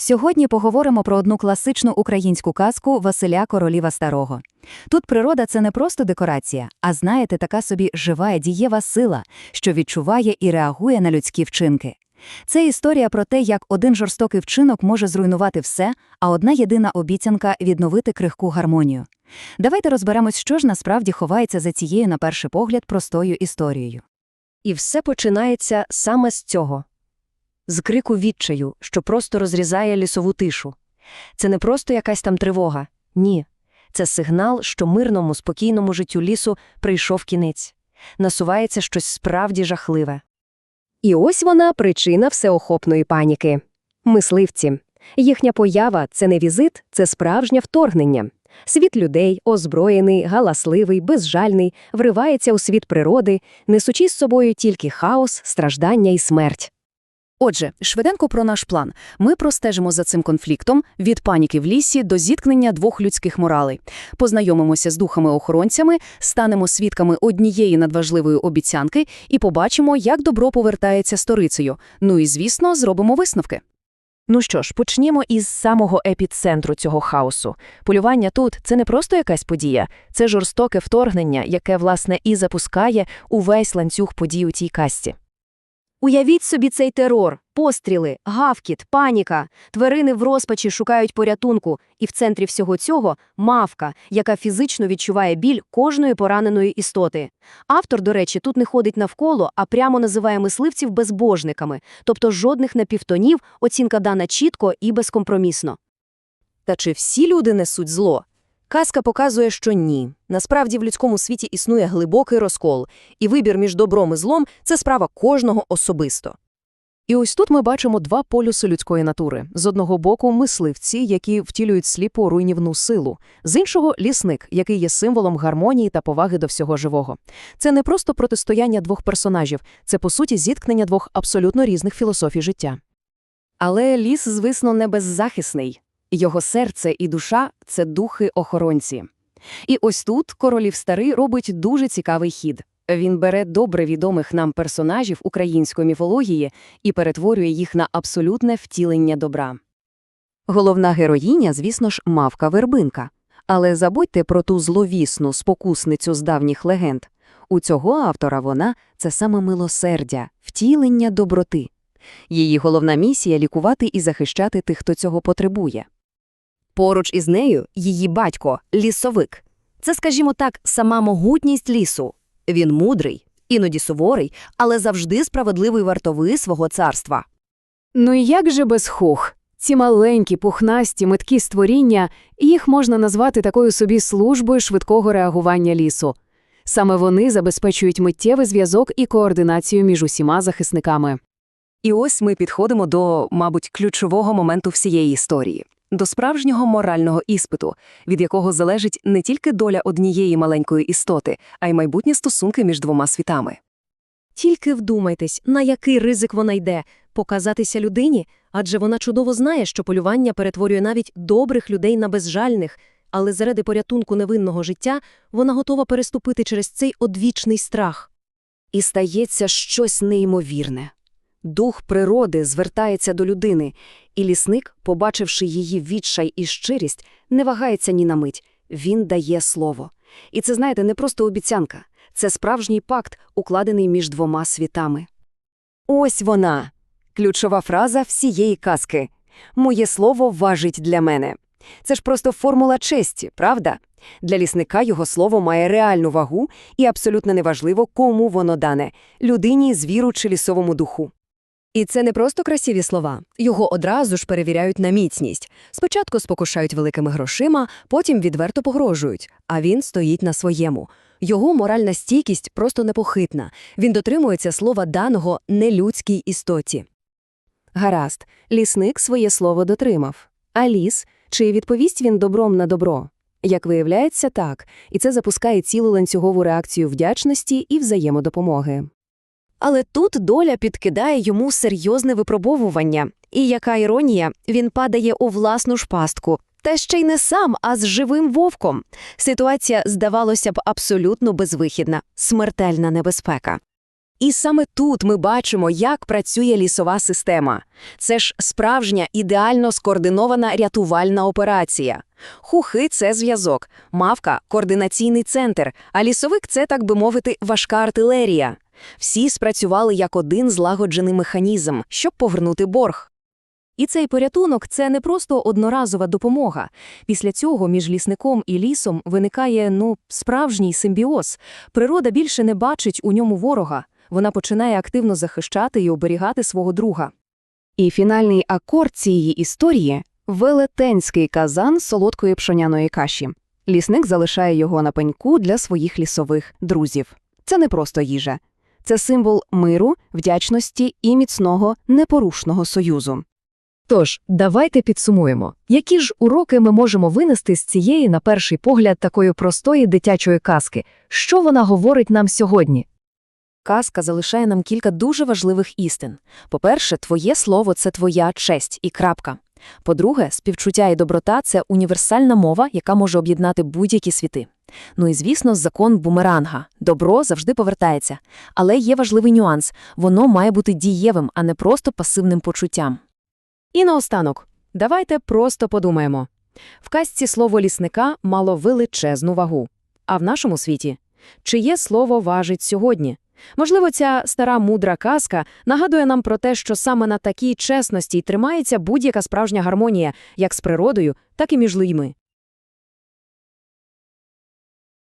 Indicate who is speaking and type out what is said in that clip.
Speaker 1: Сьогодні поговоримо про одну класичну українську казку Василя Короліва Старого. Тут природа це не просто декорація, а знаєте, така собі жива дієва сила, що відчуває і реагує на людські вчинки. Це історія про те, як один жорстокий вчинок може зруйнувати все, а одна єдина обіцянка відновити крихку гармонію. Давайте розберемось, що ж насправді ховається за цією, на перший погляд, простою історією.
Speaker 2: І все починається саме з цього. З крику відчаю, що просто розрізає лісову тишу. Це не просто якась там тривога. Ні. Це сигнал, що мирному, спокійному життю лісу прийшов кінець. Насувається щось справді жахливе. І ось вона причина всеохопної паніки. Мисливці. Їхня поява – це не візит, це справжнє вторгнення. Світ людей, озброєний, галасливий, безжальний, вривається у світ природи, несучи з собою тільки хаос, страждання і смерть.
Speaker 3: Отже, швиденько про наш план. Ми простежимо за цим конфліктом від паніки в лісі до зіткнення двох людських моралей. Познайомимося з духами-охоронцями, станемо свідками однієї надважливої обіцянки і побачимо, як добро повертається сторицею. Ну і, звісно, зробимо висновки.
Speaker 2: Ну що ж, почнімо із самого епіцентру цього хаосу. Полювання тут – це не просто якась подія, це жорстоке вторгнення, яке, власне, і запускає увесь ланцюг подій у цій касті.
Speaker 4: Уявіть собі цей терор, постріли, гавкіт, паніка. Тварини в розпачі шукають порятунку, і в центрі всього цього – мавка, яка фізично відчуває біль кожної пораненої істоти. Автор, до речі, тут не ходить навколо, а прямо називає мисливців безбожниками, тобто жодних напівтонів, оцінка дана чітко і безкомпромісно.
Speaker 2: Та чи всі люди несуть зло? Казка показує, що ні. Насправді в людському світі існує глибокий розкол, і вибір між добром і злом – це справа кожного особисто.
Speaker 3: І ось тут ми бачимо два полюси людської натури. З одного боку – мисливці, які втілюють сліпу руйнівну силу. З іншого – лісник, який є символом гармонії та поваги до всього живого. Це не просто протистояння двох персонажів, це, по суті, зіткнення двох абсолютно різних філософій життя. Але ліс, звісно, не беззахисний. Його серце і душа – це духи-охоронці. І ось тут королів старий робить дуже цікавий хід. Він бере добре відомих нам персонажів української міфології і перетворює їх на абсолютне втілення добра. Головна героїня, звісно ж, мавка-вербинка. Але забудьте про ту зловісну спокусницю з давніх легенд. У цього автора вона – це саме милосердя, втілення доброти. Її головна місія – лікувати і захищати тих, хто цього потребує.
Speaker 4: Поруч із нею її батько – лісовик. Це, скажімо так, сама могутність лісу. Він мудрий, іноді суворий, але завжди справедливий вартовий свого царства.
Speaker 5: Ну і як же без хух? Ці маленькі, пухнасті, меткі створіння, їх можна назвати такою собі службою швидкого реагування лісу. Саме вони забезпечують миттєвий зв'язок і координацію між усіма захисниками.
Speaker 3: І ось ми підходимо до, мабуть, ключового моменту всієї історії – до справжнього морального іспиту, від якого залежить не тільки доля однієї маленької істоти, а й майбутні стосунки між двома світами.
Speaker 2: Тільки вдумайтесь, на який ризик вона йде – показатися людині, адже вона чудово знає, що полювання перетворює навіть добрих людей на безжальних, але заради порятунку невинного життя вона готова переступити через цей одвічний страх.
Speaker 4: І стається щось неймовірне. Дух природи звертається до людини, і лісник, побачивши її відчай і щирість, не вагається ні на мить. Він дає слово. І це, знаєте, не просто обіцянка. Це справжній пакт, укладений між двома світами. Ось вона. Ключова фраза всієї казки. Моє слово важить для мене. Це ж просто формула честі, правда? Для лісника його слово має реальну вагу, і абсолютно неважливо, кому воно дане – людині, звіру чи лісовому духу.
Speaker 2: І це не просто красиві слова. Його одразу ж перевіряють на міцність. Спочатку спокушають великими грошима, потім відверто погрожують, а він стоїть на своєму. Його моральна стійкість просто непохитна. Він дотримується слова даного нелюдській істоті. Гаразд, лісник своє слово дотримав. А ліс, чи відповість він добром на добро? Як виявляється, так, і це запускає цілу ланцюгову реакцію вдячності і взаємодопомоги. Але тут доля підкидає йому серйозне випробовування. І яка іронія, він падає у власну ж пастку. Та ще й не сам, а з живим вовком. Ситуація, здавалося б, абсолютно безвихідна, смертельна небезпека. І саме тут ми бачимо, як працює лісова система. Це ж справжня ідеально скоординована рятувальна операція. Хухи – це зв'язок, мавка – координаційний центр, а лісовик – це, так би мовити, важка артилерія. Всі спрацювали як один злагоджений механізм, щоб повернути борг.
Speaker 1: І цей порятунок – це не просто одноразова допомога. Після цього між лісником і лісом виникає, ну, справжній симбіоз. Природа більше не бачить у ньому ворога. Вона починає активно захищати і оберігати свого друга.
Speaker 5: І фінальний акорд цієї історії – велетенський казан солодкої пшоняної каші. Лісник залишає його на пеньку для своїх лісових друзів. Це не просто їжа. Це символ миру, вдячності і міцного, непорушного союзу.
Speaker 1: Тож, давайте підсумуємо. Які ж уроки ми можемо винести з цієї, на перший погляд, такої простої дитячої казки? Що вона говорить нам сьогодні?
Speaker 2: Казка залишає нам кілька дуже важливих істин. По-перше, твоє слово – це твоя честь і крапка. По-друге, співчуття і доброта – це універсальна мова, яка може об'єднати будь-які світи. Ну і, звісно, закон бумеранга. Добро завжди повертається. Але є важливий нюанс – воно має бути дієвим, а не просто пасивним почуттям.
Speaker 4: І наостанок, давайте просто подумаємо. В казці слово лісника мало величезну вагу. А в нашому світі? Чиє слово важить сьогодні? Можливо, ця стара мудра казка нагадує нам про те, що саме на такій чесності й тримається будь-яка справжня гармонія як з природою, так і між людьми.